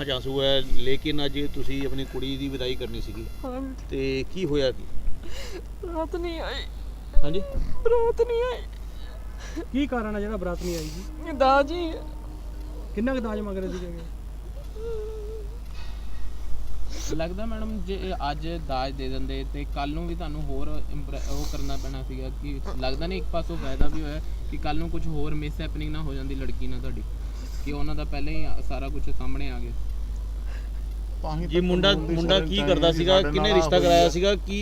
ਅੱਖਾਂ 'ਚ ਆਂਸੂ ਹੈ ਲੇਕਿਨ ਅੱਜ ਤੁਸੀਂ ਆਪਣੀ ਕੁੜੀ ਦੀ ਵਿਦਾਈ ਕਰਨੀ ਸੀਗੀ। ਤੇ ਕੀ ਹੋਇਆ ਕੀ? ਰਾਤ ਨਹੀਂ ਆਈ। ਹਾਂਜੀ? ਰਾਤ ਨਹੀਂ ਆਈ। ਕੀ ਕਾਰਨ ਹੈ ਜਿਹੜਾ ਬਰਾਤ ਨਹੀਂ ਆਈ ਜੀ? ਦਾਜੀ ਕਿੰਨਾ ਕੁ ਦਾਜ ਮੰਗ ਰਹੇ ਸੀਗੇ ਲੱਗਦਾ ਮੈਡਮ ਜੇ ਇਹ ਅੱਜ ਦਾਜ ਦੇ ਦਿੰਦੇ ਤੇ ਕੱਲ ਨੂੰ ਵੀ ਤੁਹਾਨੂੰ ਹੋਰ ਇੰਪਰੈ- ਉਹ ਕਰਨਾ ਪੈਣਾ ਸੀਗਾ ਕਿ ਲੱਗਦਾ ਨਹੀਂ ਇੱਕ ਪਾਸੋਂ ਫਾਇਦਾ ਵੀ ਹੋਇਆ ਕਿ ਕੱਲ ਨੂੰ ਕੁਝ ਹੋਰ ਮਿਸ ਹੈਪਨਿੰਗ ਨਾ ਹੋ ਜਾਂਦੀ ਲੜਕੀ ਨਾਲ ਤੁਹਾਡੀ ਕਿ ਉਹਨਾਂ ਦਾ ਪਹਿਲਾਂ ਹੀ ਸਾਰਾ ਕੁਝ ਸਾਹਮਣੇ ਆ ਗਿਆ। ਜੀ ਮੁੰਡਾ ਮੁੰਡਾ ਕੀ ਕਰਦਾ ਸੀਗਾ? ਕਿਹਨੇ ਰਿਸ਼ਤਾ ਕਰਾਇਆ ਸੀਗਾ? ਕੀ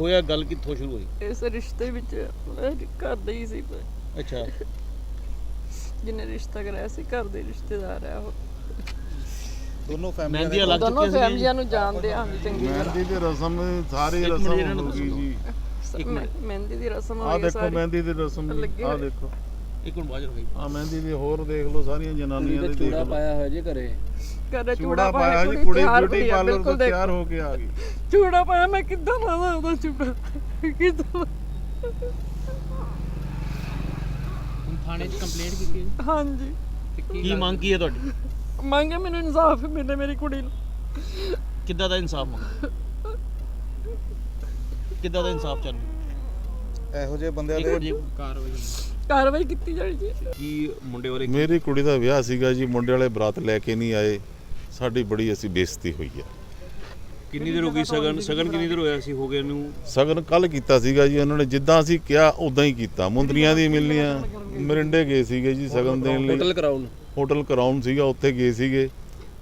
ਹੋਇਆ? ਗੱਲ ਕਿੱਥੋਂ ਸ਼ੁਰੂ ਹੋਈ? ਇਸ ਰਿਸ਼ਤੇ ਵਿੱਚ ਘਰ ਦੇ ਹੀ ਸੀ ਅੱਛਾ। ਜਿਹਨੇ ਰਿਸ਼ਤਾ ਕਰਾਇਆ ਸੀ ਘਰ ਦੇ ਰਿਸ਼ਤੇਦਾਰ ਆ ਉਹ। ਦੋਨੋਂ ਮਹਿੰਦੀ ਲੱਗ ਦੋਨੋਂ ਚੁੱਕੀਆਂ ਸੀ ਫੈਮਲੀਆਂ ਨੂੰ ਜਾਣਦੇ ਹਾਂ ਚੰਗੀ ਤਰ੍ਹਾਂ। ਮਹਿੰਦੀ ਦੀ ਰਸਮ ਸਾਰੀ ਰਸਮ ਹੋ ਗਈ ਜੀ। ਇੱਕ ਮਿੰਟ। ਮਹਿੰਦੀ ਦੀ ਰਸਮ ਆ ਦੇਖੋ ਮਹਿੰਦੀ ਦੀ ਰਸਮ ਆ। ਦੇਖੋ। ਇੱਕ ਮਿੰਟ ਬਾਅਦ ਹੋਈ ਆ ਮਹਿੰਦੀ ਦੀ ਹੋਰ ਦੇਖ ਲਓ ਸਾਰੀਆਂ ਜਨਾਨੀਆਂ ਦੇ ਦੇਖ ਲਓ। ਹੋਇਆ ਜੀ ਘਰੇ। ਘਰੇ ਚੂੜਾ ਪਾਇਆ ਜੀ ਕੁੜੀ ਬਿਊਟੀ ਪਾਰਲਰ ਤੋਂ ਤਿਆਰ ਹੋ ਕੇ ਆ ਗਈ। ਚੂੜਾ ਪਾਇਆ ਮੈਂ ਕਿੱਦਾਂ ਲਾਵਾਂ ਉਹਦਾ ਚੂੜਾ? ਕਿੱਦਾਂ ਹੁਣ ਥਾਣੇ 'ਚ ਕੰਪਲੇਂਟ ਕੀਤੀ ਹੈ? ਹਾਂਜੀ। ਤੇ ਕੀ ਮੰਗ ਕੀ ਹੈ ਤੁਹਾਡੀ? ਮੰਗੇ ਮੈਨੂੰ ਇਨਸਾਫ ਮਿਲੇ ਮੇਰੀ ਕੁੜੀ ਨੂੰ। ਕਿੱਦਾਂ ਦਾ ਇਨਸਾਫ ਮੰਗ? ਕਿੱਦਾਂ ਦਾ ਇਨਸਾਫ ਚਾਹੁੰਦੇ ਇਹੋ ਜਿਹੇ ਬੰਦਿਆਂ ਇੱਕ ਮਿੰਟ ਜੀ ਕਾਰਵਾਈ ਹੋਈ। ਕਾਰਵਾਈ ਕੀਤੀ ਜਾਣੀ ਜੀ ਕੀ ਮੁੰਡੇ ਵਾਲੇ ਮੇਰੀ ਕੁੜੀ ਦਾ ਵਿਆਹ ਸੀਗਾ ਜੀ ਮੁੰਡੇ ਵਾਲੇ ਬਰਾਤ ਲੈ ਕੇ ਨਹੀਂ ਆਏ। ਸਾਡੀ ਬੜੀ ਅਸੀਂ ਬੇਇੱਜ਼ਤੀ ਹੋਈ ਆ। ਕਿੰਨੀ ਦੇਰ ਹੋ ਗਈ ਸਗਨ? ਸਗਨ ਕਿੰਨੀ ਦੇਰ ਹੋਇਆ ਸੀ? ਹੋ ਗਏ ਨੂੰ? ਸਗਨ ਕੱਲ ਕੀਤਾ ਸੀਗਾ ਜੀ ਉਹਨਾਂ ਨੇ ਜਿੱਦਾਂ ਅਸੀਂ ਕਿਹਾ ਉਦਾਂ ਹੀ ਕੀਤਾ। ਮੁੰਦਰੀਆਂ ਦੀ ਮਿਲਨੀਆਂ ਮਰਿੰਡੇ ਗਏ ਸੀਗੇ ਜੀ ਸਗਨ ਦੇਣ ਲਈ। ਹੋਟਲ ਕਰਾਉਣ ਹੋਟਲ ਕਰਾਉਣ ਸੀਗਾ ਉੱਥੇ ਗਏ ਸੀਗੇ।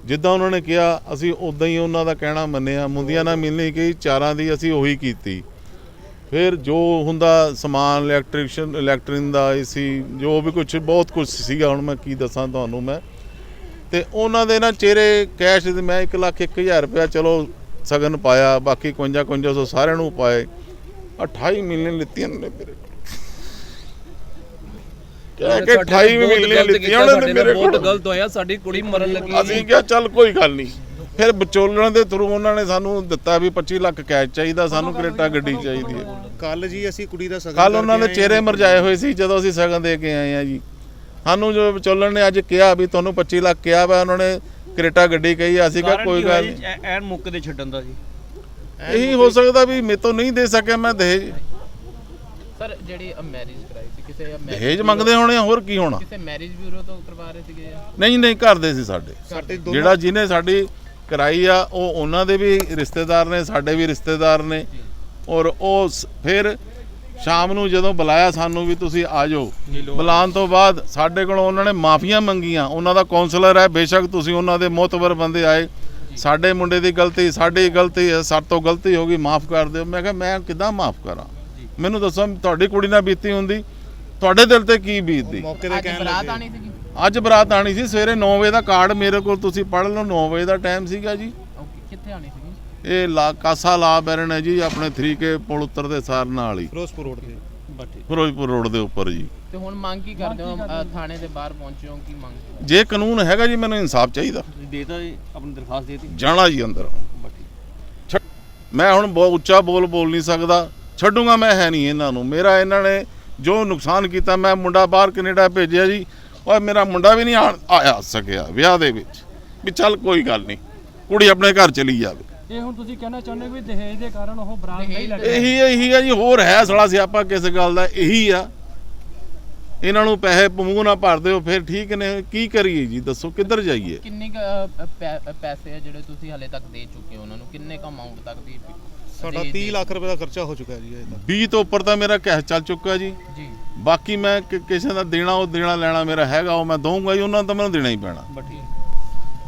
ਜਿੱਦਾਂ ਉਹਨਾਂ ਨੇ ਕਿਹਾ ਅਸੀਂ ਉਦਾਂ ਹੀ ਉਹਨਾਂ ਦਾ ਕਹਿਣਾ ਮੰਨਿਆ। ਮੁੰਦੀਆਂ ਨਾਲ ਮਿਲਣੀ ਕਹੀ ਚਾਰਾਂ ਦੀ ਅਸੀਂ ਉਹੀ ਕੀਤੀ। ਫਿਰ ਜੋ ਹੁੰਦਾ ਸਮਾਨ ਇਲੈਕਟ੍ਰੀਸ਼ੀਅਨ ਇਲੈਕਟ੍ਰਿਨ ਦਾ ਏਸੀ ਜੋ ਵੀ ਕੁਝ ਬਹੁਤ ਕੁਝ ਸੀਗਾ। ਹੁਣ ਮੈਂ ਕੀ ਦੱਸਾਂ ਤੁਹਾਨੂੰ ਮੈਂ। ਤੇ ਉਹਨਾਂ ਦੇ ਨਾ ਚਿਹਰੇ ਕੈਸ਼ ਦੇ ਮੈਂ 1 ਲੱਖ 1000 ਰੁਪਇਆ ਚਲੋ ਸਗਨ ਪਾਇਆ ਬਾਕੀ 51 51 ਸਾਰਿਆਂ ਨੂੰ ਪਾਏ। 28 ਮਿਲੀਅਨ ਲਿੱਤੀਆਂ ਨੇ ਮੇਰੇ ਕੋਲ। ਕਹਿ ਕੇ 28 ਮਿਲੀਅਨ ਲਿੱਤੀਆਂ ਉਹਨਾਂ ਨੇ ਮੇਰੇ ਕੋਲ। ਗਲਤ ਹੋਇਆ ਸਾਡੀ ਕੁੜੀ ਮਰਨ ਲੱਗੀ ਅਸੀਂ ਕਿਹਾ ਚੱਲ ਕੋਈ ਗੱਲ ਨਹੀਂ। ਫਿਰ ਵਿਚੋਲਣ ਦੇ ਥਰੂ ਉਹਨਾਂ ਨੇ ਸਾਨੂੰ ਦਿੱਤਾ ਵੀ 25 ਲੱਖ ਕੈਸ਼ ਚਾਹੀਦਾ ਸਾਨੂੰ ਕਰੇਟਾ ਗੱਡੀ ਚਾਹੀਦੀ ਹੈ। ਕੱਲ ਜੀ ਅਸੀਂ ਕੁੜੀ ਦਾ ਸਗਨ ਕੱਲ ਉਹਨਾਂ ਦੇ ਚਿਹਰੇ। ਮਰਜਾਏ ਹੋਏ ਸੀ ਜਦੋਂ ਅਸੀਂ ਸਗਨ ਦੇ ਕੇ ਆਏ ਆ ਜੀ। ਸਾਨੂੰ ਜੋ ਵਿਚੋਲਣ ਨੇ ਅੱਜ ਕਿਹਾ ਵੀ ਤੁਹਾਨੂੰ 25 ਲੱਖ ਕਿਹਾ ਵਾ ਉਹਨਾਂ ਨੇ ਕਰੇਟਾ ਗੱਡੀ ਕਹੀ ਅਸੀਂ ਕਿਹਾ ਕੋਈ ਗੱਲ ਨਹੀਂ। ਐਨ ਮੌਕੇ ਤੇ ਛੱਡਣ ਦਾ ਜੀ। ਇਹੀ ਹੋ ਸਕਦਾ ਵੀ ਮੇਰੇ ਤੋਂ ਨਹੀਂ ਦੇ ਸਕਿਆ ਮੈਂ ਦਹੇਜ। ਸਰ ਜਿਹੜੀ ਮੈਰਿਜ ਕਰਾਈ ਸੀ ਕਿਸੇ ਦਹੇਜ ਮੰਗਦੇ ਹੋਣੇ ਹੋਰ ਕੀ ਹੋਣਾ? ਕਿਸੇ ਮੈਰਿਜ ਬਿਊਰੋ ਤੋਂ ਕਰਵਾ ਰਹੇ ਸੀਗੇ ਨਹੀਂ ਨਹੀਂ ਕਰਦੇ ਸੀ ਸਾਡੇ। ਜਿਹੜਾ ਜਿਹਨੇ ਸਾਡੀ ਕਰਾਈ ਆ ਉਹ ਉਹਨਾਂ ਦੇ ਵੀ ਰਿਸ਼ਤੇਦਾਰ ਨੇ ਸਾਡੇ ਵੀ ਰਿਸ਼ਤੇਦਾਰ ਨੇ। ਔਰ ਉਹ ਫਿਰ ਸ਼ਾਮ ਨੂੰ ਜਦੋਂ ਬੁਲਾਇਆ ਸਾਨੂੰ ਵੀ ਤੁਸੀਂ ਆ ਜਾਓ। ਬੁਲਾਉਣ ਤੋਂ ਬਾਅਦ ਸਾਡੇ ਕੋਲੋਂ ਉਹਨਾਂ ਨੇ ਮਾਫੀਆਂ ਮੰਗੀਆਂ। ਉਹਨਾਂ ਦਾ ਕਾਉਂਸਲਰ ਹੈ ਬੇਸ਼ੱਕ ਤੁਸੀਂ ਉਹਨਾਂ ਦੇ ਮੋਤਬਰ ਬੰਦੇ ਆਏ। ਸਾਡੇ ਮੁੰਡੇ ਦੀ ਗਲਤੀ ਸਾਡੀ ਗਲਤੀ ਹੈ ਸਾਡੇ ਤੋਂ ਗਲਤੀ ਹੋ ਗਈ ਮਾਫ ਕਰ ਦਿਓ। ਮੈਂ ਕਿਹਾ ਮੈਂ ਕਿੱਦਾਂ ਮਾਫ ਕਰਾਂ? ਮੈਨੂੰ ਦੱਸੋ ਤੁਹਾਡੀ ਕੁੜੀ ਨਾਲ ਬੀਤੀ ਹੁੰਦੀ ਤੁਹਾਡੇ ਦਿਲ ਤੇ ਕੀ ਬੀਤਦੀ? ਮੌਕੇ ਤੇ ਕਹਿਣ ਬਰਾਤ ਲੱਗੇ। ਅੱਜ ਬਰਾਤ ਆਣੀ ਸੀ ਸਵੇਰੇ 9 ਵਜੇ ਦਾ ਕਾਰਡ ਮੇਰੇ ਕੋਲ ਤੁਸੀਂ ਪੜ੍ਹ ਲਓ 9 ਵਜੇ ਦਾ ਟਾਈਮ ਸੀਗਾ ਜੀ। ਓਕੇ ਕਿੱਥੇ ਆਣੀ ਸੀਗੀ? ਇਹ ਲਾ ਕਾਸਾ ਲਾ ਬੈਰਨ ਹੈ ਜੀ ਆਪਣੇ 3K ਪੁਲ ਉੱਤਰ ਦੇ ਸਾਰ ਨਾਲ ਹੀ। ਫਿਰੋਜ਼ਪੁਰ ਰੋਡ ਤੇ ਫਿਰੋਜ਼ਪੁਰ ਰੋਡ ਦੇ ਉੱਪਰ ਜੀ। ਤੇ ਹੁਣ ਮੰਗ ਕੀ ਕਰਦੇ ਹੋ? ਥਾਣੇ ਦੇ ਬਾਹਰ ਪਹੁੰਚੇ ਹੋ ਕੀ ਮੰਗ? ਜੇ ਕਾਨੂੰਨ ਹੈਗਾ ਜੀ ਮੈਨੂੰ ਇਨਸਾਫ ਚਾਹੀਦਾ। ਤੁਸੀਂ ਦੇਤਾ ਜੀ ਆਪਣੀ ਦਰਖਾਸਤ ਦੇਤੀ। ਜਾਣਾ ਜੀ ਅੰਦਰ। ਮੈਂ ਹੁਣ ਬਹੁਤ ਉੱਚਾ ਬੋਲ ਬੋਲ ਨਹੀਂ ਸਕਦਾ। ਛੱਡੂਗਾ ਮੈਂ ਹੈ ਨਹੀਂ ਇਹਨਾਂ ਨੂੰ। ਮੇਰਾ ਇਹਨਾਂ ਨੇ ਜੋ ਨੁਕਸਾਨ ਕੀਤਾ ਮੈਂ ਮੁੰਡਾ ਬਾਹਰ ਕੈਨੇਡਾ ਭੇਜਿਆ ਜੀ। ਔਰ ਮੇਰਾ ਮੁੰਡਾ ਵੀ ਨਹੀਂ ਆਇਆ ਸਕਿਆ ਵਿਆਹ ਦੇ ਵਿੱਚ। ਵੀ ਚੱਲ ਕੋਈ ਗੱਲ ਨਹੀਂ। ਕੁੜੀ ਆਪਣੇ ਘਰ ਚਲੀ ਜਾਵੇ। ਇਹ ਹੁਣ ਤੁਸੀਂ ਕਹਿਣਾ ਚਾਹੁੰਦੇ ਹੋ ਵੀ ਦਹੇਜ ਦੇ ਕਾਰਨ ਉਹ ਬਰਾਤ ਨਹੀਂ ਲੈ ਕੇ ਇਹੀ ਇਹੀ ਆ ਜੀ ਹੋਰ ਹੈ ਸੜਾ ਸਿਆਪਾ ਕਿਸ ਗੱਲ ਦਾ? ਇਹੀ ਆ। ਇਹਨਾਂ ਨੂੰ ਪੈਸੇ ਮੂੰਹ ਨਾ ਭਰ ਦਿਓ ਫਿਰ ਠੀਕ ਨੇ। ਕੀ ਕਰੀਏ ਜੀ? ਦੱਸੋ ਕਿੱਧਰ ਜਾਈਏ? ਕਿੰਨੇ ਪੈਸੇ ਆ ਜਿਹੜੇ ਤੁਸੀਂ ਹਲੇ ਤੱਕ ਦੇ ਚੁੱਕੇ ਹੋ ਉਹਨਾਂ ਨੂੰ? ਕਿੰਨੇ ਕ ਅਮਾਉਂਟ ਤੱਕ ਦੀ ਸਾਡਾ ਦੇ- 30 ਲੱਖ ਰੁਪਏ ਦਾ ਖਰਚਾ ਹੋ ਚੁੱਕਾ ਜੀ ਅਜੇ ਤੱਕ। 20 ਤੋਂ ਉੱਪਰ ਤਾਂ ਮੇਰਾ ਕੈਸ਼ ਚੱਲ ਚੁੱਕਾ ਜੀ। ਜੀ। ਬਾਕੀ ਮੈਂ ਕਿ- ਕਿਸੇ ਦਾ ਦੇਣਾ ਉਹ ਦੇਣਾ ਲੈਣਾ ਮੇਰਾ ਹੈਗਾ ਉਹ ਮੈਂ ਦਊਂਗਾ ਜੀ ਉਹਨਾਂ ਨੂੰ ਤਾਂ ਮੈਨੂੰ ਦੇਣਾ ਹੀ ਪੈਣਾ।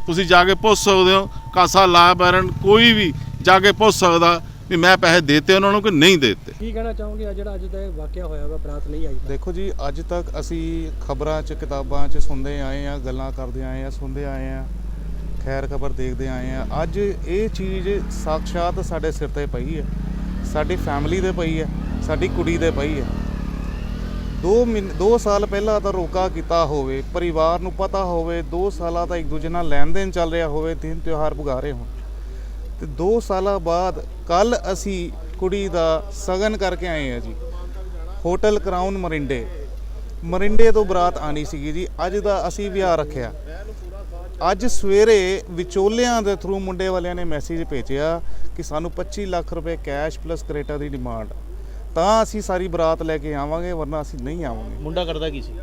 ਤੁਸੀਂ ਜਾ ਕੇ ਪੁੱਛ ਸਕਦੇ ਹੋ ਕਾਸਾ ਲਾ ਬੈਰਨ ਕੋਈ ਵੀ ਜਾ ਕੇ ਪੁੱਛ ਸਕਦਾ ਵੀ ਮੈਂ ਪੈਸੇ ਦੇਤੇ ਉਹਨਾਂ ਨੂੰ ਕਿ ਨਹੀਂ ਦੇਤੇ। ਕੀ ਕਹਿਣਾ ਚਾਹੋਗੇ ਆ ਜਿਹੜਾ ਅੱਜ ਦਾ ਇਹ ਵਾਕਿਆ ਹੋਇਆ ਵਾ ਬਰਾਤ ਨਹੀਂ ਆਈ? ਦੇਖੋ ਜੀ ਅੱਜ ਤੱਕ ਅਸੀਂ ਖਬਰਾਂ 'ਚ ਕਿਤਾਬਾਂ 'ਚ ਸੁਣਦੇ ਆਏ ਆ ਗੱਲਾਂ ਕਰਦੇ ਆਏ ਆ ਸੁਣਦੇ ਆਏ ਆ। ਖੈਰ ਖਬਰ ਦੇਖਦੇ ਆਏ ਆ। ਅੱਜ ਇਹ ਚੀਜ਼ ਸਾਕਸ਼ਾਤ ਸਾਡੇ ਸਿਰ ਤੇ ਪਈ ਹੈ। ਸਾਡੀ ਫੈਮਿਲੀ ਦੇ ਪਈ ਹੈ, ਸਾਡੀ ਕੁੜੀ ਦੇ ਪਈ ਹੈ। 2 2 ਸਾਲ ਪਹਿਲਾਂ ਤਾਂ ਰੋਕਾ ਕੀਤਾ ਹੋਵੇ, ਪਰਿਵਾਰ ਨੂੰ ਪਤਾ ਹੋਵੇ 2 ਸਾਲਾਂ ਤਾਂ ਇੱਕ ਦੂਜੇ ਨਾਲ ਲੈਣ ਦੇਣ ਚੱਲ ਰਿਹਾ ਹੋਵੇ ਦਿਨ ਤਿਉਹਾਰ ਪੁਗਾ ਰਹੇ ਹੋਣ। ਤੇ 2 ਸਾਲਾਂ ਬਾਅਦ ਕੱਲ ਅਸੀਂ ਕੁੜੀ ਦਾ ਸਗਨ ਕਰਕੇ ਆਏ ਆ ਜੀ। ਹੋਟਲ ਕਰਾਊਨ ਮਰਿੰਡੇ। ਮਰਿੰਡੇ ਤੋਂ ਬਰਾਤ ਆਣੀ ਸੀਗੀ ਜੀ। ਅੱਜ ਦਾ ਅਸੀਂ ਵਿਆਹ ਰੱਖਿਆ। ਅੱਜ ਸਵੇਰੇ ਵਿਚੋਲਿਆਂ ਦੇ ਥਰੂ ਮੁੰਡੇ ਵਾਲਿਆਂ ਨੇ ਮੈਸੇਜ ਭੇਜਿਆ ਕਿ ਸਾਨੂੰ 25 ਲੱਖ ਰੁਪਏ ਕੈਸ਼ ਪਲੱਸ ਕਰੇਟਾ ਦੀ ਡਿਮਾਂਡ ਤਾਂ ਅਸੀਂ ਸਾਰੀ ਬਰਾਤ ਲੈ ਕੇ ਆਵਾਂਗੇ ਵਰਨਾ ਅਸੀਂ ਨਹੀਂ ਆਵਾਂਗੇ। ਮੁੰਡਾ ਕਰਦਾ ਕੀ ਸੀ?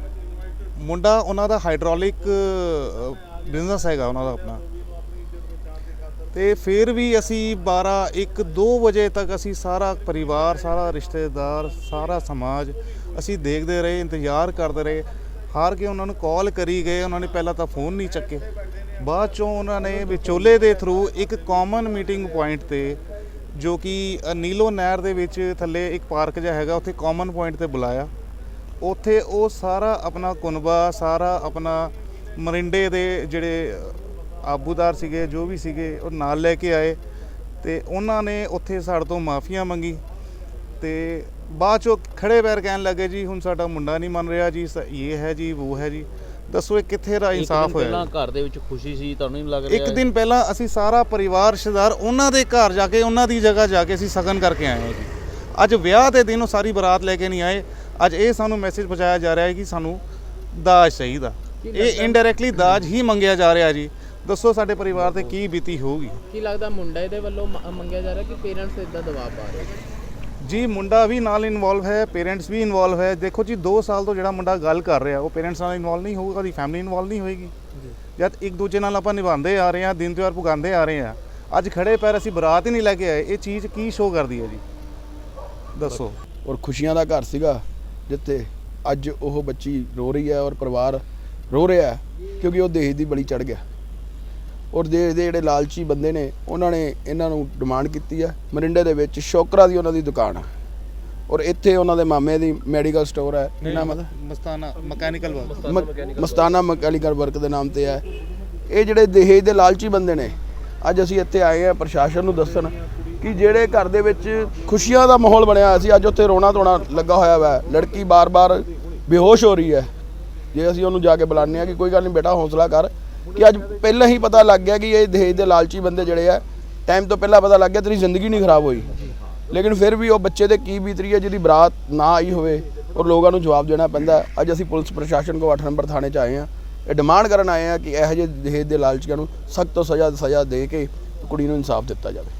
ਮੁੰਡਾ ਉਹਨਾਂ ਦਾ ਹਾਈਡ੍ਰੋਲਿਕ ਬਿਜ਼ਨਸ ਹੈਗਾ ਉਹਨਾਂ ਦਾ ਆਪਣਾ। ਤੇ ਫਿਰ ਵੀ ਅਸੀਂ 12 1 2 ਵਜੇ ਤੱਕ ਅਸੀਂ ਸਾਰਾ ਪਰਿਵਾਰ ਸਾਰਾ ਰਿਸ਼ਤੇਦਾਰ ਸਾਰਾ ਸਮਾਜ ਅਸੀਂ ਦੇਖਦੇ ਰਹੇ ਇੰਤਜ਼ਾਰ ਕਰਦੇ ਰਹੇ। ਹਾਰ ਕੇ ਉਹਨਾਂ ਨੂੰ ਕਾਲ ਕਰੀ ਗਏ, ਉਹਨਾਂ ਨੇ ਪਹਿਲਾਂ ਤਾਂ ਫੋਨ ਨਹੀਂ ਚੱਕੇ। ਬਾਅਦ ਚੋਂ ਉਹਨਾਂ ਨੇ ਵਿਚੋਲੇ ਦੇ ਥਰੂ ਇੱਕ ਕਾਮਨ ਮੀਟਿੰਗ ਪੁਆਇੰਟ ਤੇ, ਜੋ ਕਿ ਨੀਲੋ ਨਹਿਰ ਦੇ ਵਿੱਚ ਥੱਲੇ ਇੱਕ ਪਾਰਕ ਜਿਹਾ ਹੈਗਾ, ਉੱਥੇ ਕਾਮਨ ਪੁਆਇੰਟ ਤੇ ਬੁਲਾਇਆ। ਉੱਥੇ ਉਹ ਸਾਰਾ ਆਪਣਾ ਕੁਨਬਾ, ਸਾਰਾ ਆਪਣਾ ਮਰਿੰਡੇ ਦੇ ਜਿਹੜੇ ਆਬੂਦਾਰ ਸੀਗੇ, ਜੋ ਵੀ ਸੀਗੇ, ਉਹ ਨਾਲ ਲੈ ਕੇ ਆਏ ਤੇ ਉਹਨਾਂ ਨੇ ਉੱਥੇ ਸਾਡੇ ਤੋਂ ਮਾਫੀਆਂ ਮੰਗੀ ਤੇ ਬਾਅਦ ਚੋਂ ਖੜੇ ਪੈਰ ਕਹਿਣ ਲੱਗੇ ਜੀ ਹੁਣ ਸਾਡਾ ਮੁੰਡਾ ਨਹੀਂ ਮੰਨ ਰਿਹਾ ਜੀ ਸ- ਇਹ ਹੈ ਜੀ ਉਹ ਹੈ ਜੀ। ਦੱਸੋ ਇਹ ਕਿੱਥੇ ਦਾ ਇਨਸਾਫ ਹੋਇਆ? ਪਹਿਲਾਂ? ਘਰ ਦੇ ਵਿੱਚ ਖੁਸ਼ੀ ਸੀ ਤੁਹਾਨੂੰ ਨਹੀਂ ਲੱਗ ਰਿਹਾ? ਇੱਕ ਦਿਨ ਪਹਿਲਾਂ ਅਸੀਂ ਸਾਰਾ ਪਰਿਵਾਰ ਰਿਸ਼ਤੇਦਾਰ ਉਹਨਾਂ ਦੇ ਘਰ ਜਾ ਕੇ ਉਹਨਾਂ ਦੀ ਜਗ੍ਹਾ ਜਾ ਕੇ ਅਸੀਂ ਸਗਨ ਕਰਕੇ ਆਏ ਹਾਂ ਜੀ। ਅੱਜ ਵਿਆਹ ਦੇ ਦਿਨ ਉਹ ਸਾਰੀ ਬਰਾਤ ਲੈ ਕੇ ਨਹੀਂ ਆਏ। ਅੱਜ ਇਹ ਸਾਨੂੰ ਮੈਸੇਜ ਪਹੁੰਚਾਇਆ ਜਾ ਰਿਹਾ ਹੈ ਕਿ ਸਾਨੂੰ ਦਾਜ ਚਾਹੀਦਾ। ਇਹ ਇਨਡਾਇਰੈਕਟਲੀ ਦਾਜ ਹੀ ਮੰਗਿਆ ਜਾ ਰਿਹਾ ਜੀ। ਦੱਸੋ ਸਾਡੇ ਪਰਿਵਾਰ ਤੇ ਕੀ ਬੀਤੀ ਹੋਊਗੀ? ਕੀ ਲੱਗਦਾ ਮੁੰਡਾ ਇਹਦੇ ਵੱਲੋਂ ਮ- ਮੰਗਿਆ ਜਾ ਰਿਹਾ ਕਿ ਪੇਰੈਂਟਸ ਇਦਾਂ ਦਬਾਅ ਪਾ ਰਹੇ ਜੀ ਮੁੰਡਾ ਵੀ ਨਾਲ ਇਨਵੋਲਵ ਹੈ ਪੇਰੈਂਟਸ ਵੀ ਇਨਵੋਲਵ ਹੈ। ਦੇਖੋ ਜੀ 2 ਸਾਲ ਤੋਂ ਜਿਹੜਾ ਮੁੰਡਾ ਗੱਲ ਕਰ ਰਿਹਾ ਉਹ ਪੇਰੈਂਟਸ ਨਾਲ ਇਨਵੋਲਵ ਨਹੀਂ ਹੋਊਗਾ ਉਹਦੀ ਫੈਮਿਲੀ ਇਨਵੋਲਵ ਨਹੀਂ ਹੋਏਗੀ। ਜਦ ਇੱਕ ਦੂਜੇ ਨਾਲ ਆਪਾਂ ਨਿਭਾਉਂਦੇ ਆ ਰਹੇ ਹਾਂ ਦਿਨ ਤਿਉਹਾਰ ਪੁਗਾਉਂਦੇ ਆ ਰਹੇ ਹਾਂ ਅੱਜ ਖੜੇ ਪੈਰ ਅਸੀਂ ਬਰਾਤ ਹੀ ਨਹੀਂ ਲੈ ਕੇ ਆਏ ਇਹ ਚੀਜ਼ ਕੀ ਸ਼ੋਅ ਕਰਦੀ ਹੈ ਜੀ? ਦੱਸੋ। ਔਰ ਖੁਸ਼ੀਆਂ ਦਾ ਘਰ ਸੀਗਾ ਜਿੱਥੇ ਅੱਜ ਉਹ ਬੱਚੀ ਰੋ ਰਹੀ ਹੈ ਔਰ ਪਰਿਵਾਰ ਰੋ ਰਿਹਾ ਹੈ ਕਿਉਂਕਿ ਉਹ ਦੇਸ਼ ਦੀ ਬਲੀ ਚੜ ਗਿਆ। ਔਰ ਦੇਸ਼ ਦੇ ਜਿਹੜੇ ਲਾਲਚੀ ਬੰਦੇ ਨੇ ਉਹਨਾਂ ਨੇ ਇਹਨਾਂ ਨੂੰ ਡਿਮਾਂਡ ਕੀਤੀ ਹੈ ਮਰਿੰਡੇ ਦੇ ਵਿੱਚ ਸ਼ੋਕਰਾ ਦੀ ਉਹਨਾਂ ਦੀ ਦੁਕਾਨ ਹੈ ਔਰ ਇੱਥੇ ਉਹਨਾਂ ਦੇ ਮਾਮੇ ਦੀ ਮੈਡੀਕਲ ਸਟੋਰ ਹੈ ਨਾਮ ਹੈ Mastana mechanical work Mastana mechanical work ਦੇ ਨਾਮ ਤੇ ਹੈ ਇਹ ਜਿਹੜੇ ਦਹੇਜ ਦੇ ਲਾਲਚੀ ਬੰਦੇ ਨੇ ਅੱਜ ਅਸੀਂ ਇੱਥੇ ਆਏ ਆ ਪ੍ਰਸ਼ਾਸਨ ਨੂੰ ਦੱਸਣ ਕਿ ਜਿਹੜੇ ਘਰ ਦੇ ਵਿੱਚ ਖੁਸ਼ੀਆਂ ਦਾ ਮਾਹੌਲ ਬਣਿਆ ਹੋਇਆ ਸੀ ਅੱਜ ਉੱਥੇ ਰੋਣਾ ਧੋਣਾ ਲੱਗਾ ਹੋਇਆ ਵਾ। ਲੜਕੀ ਬਾਰ-ਬਾਰ ਬੇਹੋਸ਼ ਹੋ ਰਹੀ ਹੈ। ਜੇ ਅਸੀਂ ਉਹਨੂੰ ਜਾ ਕੇ ਬੁਲਾਉਂਦੇ ਆ ਕਿ ਕੋਈ ਗੱਲ ਨਹੀਂ ਬੇਟਾ ਹੌਸਲਾ ਕਰ। ਕਿ ਅੱਜ ਪਹਿਲਾਂ ਹੀ ਪਤਾ ਲੱਗ ਗਿਆ ਕਿ ਇਹ ਦਹੇਜ ਦੇ ਲਾਲਚੀ ਬੰਦੇ ਜਿਹੜੇ ਆ ਟਾਈਮ ਤੋਂ ਪਹਿਲਾਂ ਪਤਾ ਲੱਗ ਗਿਆ ਤੇਰੀ ਜ਼ਿੰਦਗੀ ਨਹੀਂ ਖਰਾਬ ਹੋਈ। ਲੇਕਿਨ ਫਿਰ ਵੀ ਉਹ ਬੱਚੇ ਦੇ ਕੀ ਬੀਤ ਰਹੀ ਹੈ, ਜਿਹਦੀ ਬਰਾਤ ਨਾ ਆਈ ਹੋਵੇ, ਔਰ ਲੋਕਾਂ ਨੂੰ ਜਵਾਬ ਦੇਣਾ ਪੈਂਦਾ ਅੱਜ ਅਸੀਂ ਪੁਲਿਸ ਪ੍ਰਸ਼ਾਸਨ ਕੋ 8 ਨੰਬਰ ਥਾਣੇ 'ਚ ਆਏ ਹਾਂ। ਇਹ ਡਿਮਾਂਡ ਕਰਨ ਆਏ ਹਾਂ ਕਿ ਇਹੋ ਜਿਹੇ ਦਹੇਜ ਦੇ ਲਾਲਚੀਆਂ ਨੂੰ ਸਖਤ ਤੋਂ ਸਜ਼ਾ ਸਜ਼ਾ ਦੇ ਕੇ ਕੁੜੀ ਨੂੰ ਇਨਸਾਫ ਦਿੱਤਾ ਜਾਵੇ।